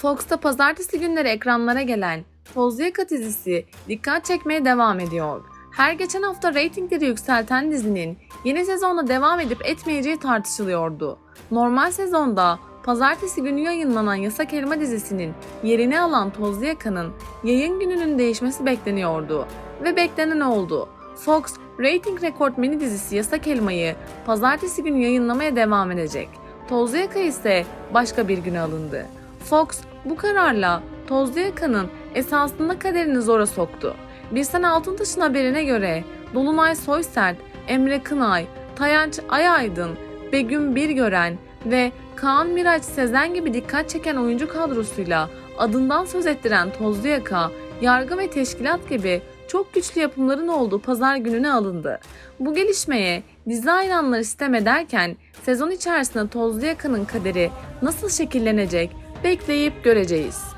Fox'ta pazartesi günleri ekranlara gelen Tozlu dizisi dikkat çekmeye devam ediyor. Her geçen hafta reytingleri yükselten dizinin yeni sezonda devam edip etmeyeceği tartışılıyordu. Normal sezonda pazartesi günü yayınlanan Yasak Elma dizisinin yerini alan Tozlu Yaka'nın yayın gününün değişmesi bekleniyordu. Ve beklenen oldu. Fox, reyting rekortmeni dizisi Yasak Elma'yı pazartesi günü yayınlamaya devam edecek. Tozlu Yaka ise başka bir güne alındı. Fox bu kararla Tozlu Yaka'nın esasında kaderini zora soktu. Bir sene Altıntaş'ın haberine göre Dolunay Soysert, Emre Kınay, Tayanç Ayaydın, Begüm Birgören ve Kaan Miraç Sezen gibi dikkat çeken oyuncu kadrosuyla adından söz ettiren Tozlu Yaka, Yargı ve Teşkilat gibi çok güçlü yapımların olduğu pazar gününe alındı. Bu gelişmeye dizi hayranları sitem ederken sezon içerisinde Tozlu Yaka'nın kaderi nasıl şekillenecek bekleyip göreceğiz.